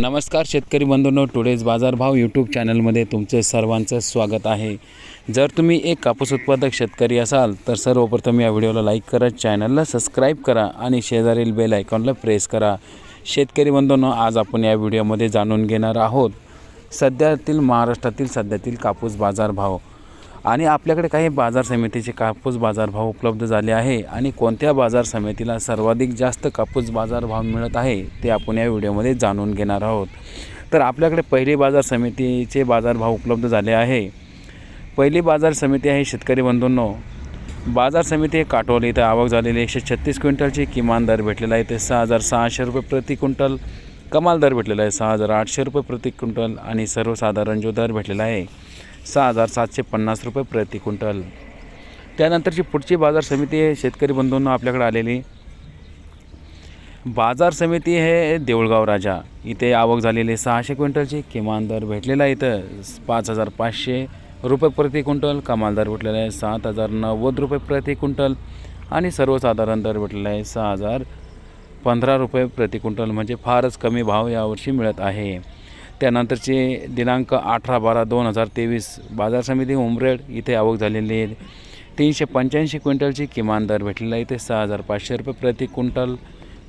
नमस्कार शेतकरी बंधूंनो टुडेज बाजारभाव यूट्यूब चॅनलमध्ये तुमचे सर्वांचं स्वागत आहे. जर तुम्ही एक कापूस उत्पादक शेतकरी असाल तर सर्वप्रथम या व्हिडिओला लाईक करा चॅनलला सबस्क्राईब करा आणि शेजारील बेल आयकॉनला प्रेस करा. शेतकरी बंधूंनो आज आपण या व्हिडिओमध्ये जाणून घेणार आहोत सध्यातील महाराष्ट्रातील सध्यातील कापूस बाजारभाव आणि आपल्याकडे काही बाजार समितीचे कापूस बाजारभाव उपलब्ध झाले आहे आणि कोणत्या बाजार समितीला सर्वाधिक जास्त कापूस बाजारभाव मिळत आहे ते आपण या व्हिडिओमध्ये जाणून घेणार आहोत. तर आपल्याकडे पहिली बाजार समितीचे बाजारभाव उपलब्ध झाले आहे. पहिली बाजार समिती आहे शेतकरी बंधूंनो. बाजार समिती काटोली काटोल इथं आवक झालेली एकशे छत्तीस क्विंटलची किमान दर भेटलेला आहे. ते सहा हजार सहाशे रुपये प्रति क्विंटल कमाल दर भेटलेला आहे. सहा हजार आठशे रुपये प्रति क्विंटल आणि सर्वसाधारण जो दर भेटलेला आहे. सहा हजार सातशे पन्नास रुपये प्रति क्विंटल. त्यानंतरची पुढची बाजार समिती आहे शेतकरी बंधूंना आपल्याकडे आलेली. बाजार समिती हे देऊळगाव राजा. इथे आवक झालेली आहे सहाशे क्विंटलची किमान दर भेटलेला इथं. पाच हजार पाचशे रुपये प्रति क्विंटल कमाल दर भेटलेला आहे सात हजार नव्वद रुपये प्रति क्विंटल आणि सर्वसाधारण दर भेटलेला आहे सहा हजार पंधरा रुपये प्रति क्विंटल. म्हणजे फारच कमी भाव यावर्षी मिळत आहे. त्यानंतरचे दिनांक अठरा बारा दोन हजार तेवीस बाजार समिती उमरेड इथे आवक झालेली आहे. तीनशे पंच्याऐंशी क्विंटलची किमान दर भेटलेला आहे. इथे सहा हजार पाचशे रुपये प्रति क्विंटल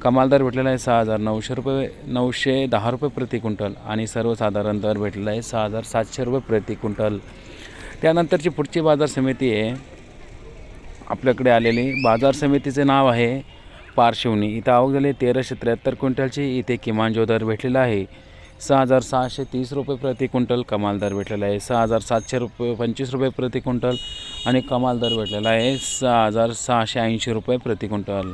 कमाल दर भेटलेला आहे. सहा हजार नऊशे रुपये नऊशे दहा रुपये प्रति क्विंटल आणि सर्वसाधारण दर भेटलेला आहे. सहा हजार सातशे रुपये प्रति क्विंटल. त्यानंतरची पुढची बाजार समिती आहे. आपल्याकडे आलेली बाजार समितीचे नाव आहे पारशिवनी. इथं आवक झाली तेराशे त्र्याहत्तर क्विंटलची. इथे किमान जो दर भेटलेला आहे सहा हजार सहाशे तीस रुपये प्रति क्विंटल कमाल दर भेटलेला आहे. सहा हजार सातशे रुपये पंचवीस रुपये प्रति क्विंटल आणि कमाल दर भेटलेला आहे. सहा हजार सहाशे ऐंशी रुपये प्रति क्विंटल.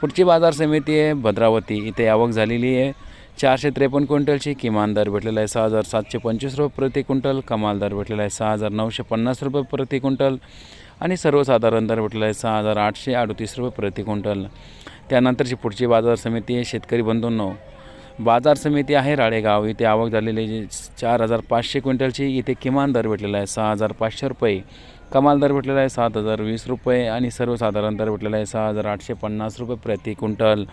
पुढची बाजार समिती आहे भद्रावती. इथे आवक झालेली आहे. चारशे त्रेपन्न क्विंटलची किमान दर भेटलेला आहे. सहा हजार सातशे पंचवीस रुपये प्रति क्विंटल कमाल दर भेटलेला आहे. सहा हजार नऊशे पन्नास रुपये प्रति क्विंटल आणि सर्वसाधारण दर भेटलेला आहे. सहा हजार आठशे अडतीस रुपये प्रति क्विंटल. त्यानंतरची पुढची बाजार समिती आहे. शेतकरी बंधूंनो बाजार समिती आहे राळेगाव. इथे आवक झालेली जी चार हजार पाचशे क्विंटलची. इथे किमान दर भेटलेला आहे सहा हजार पाचशे रुपये. कमाल दर भेटलेला आहे सात हजार वीस रुपये आणि सर्वसाधारण दर भेटलेला आहे सहा हजार आठशे पन्नास रुपये प्रति क्विंटल.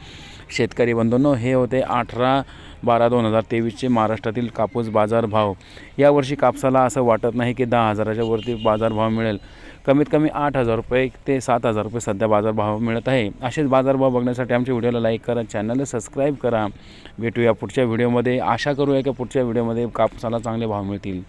शेतकरी बंधूंनो हे होते अठरा बारा दोन हजार तेवीसचे महाराष्ट्रातील कापूस बाजारभाव. यावर्षी कापसाला असं वाटत नाही की दहा हजाराच्या वरती बाजारभाव मिळेल. कमीत कमी आठ हजार रुपये ते सात हजार रुपये सध्या बाजारभाव मिळत आहे. असेच बाजारभाव बघण्यासाठी आमच्या व्हिडिओला लाईक करा चॅनलला सबस्क्राईब करा. भेटूया पुढच्या व्हिडिओमध्ये. आशा करूया की पुढच्या व्हिडिओमध्ये कापसाला चांगले भाव मिळतील.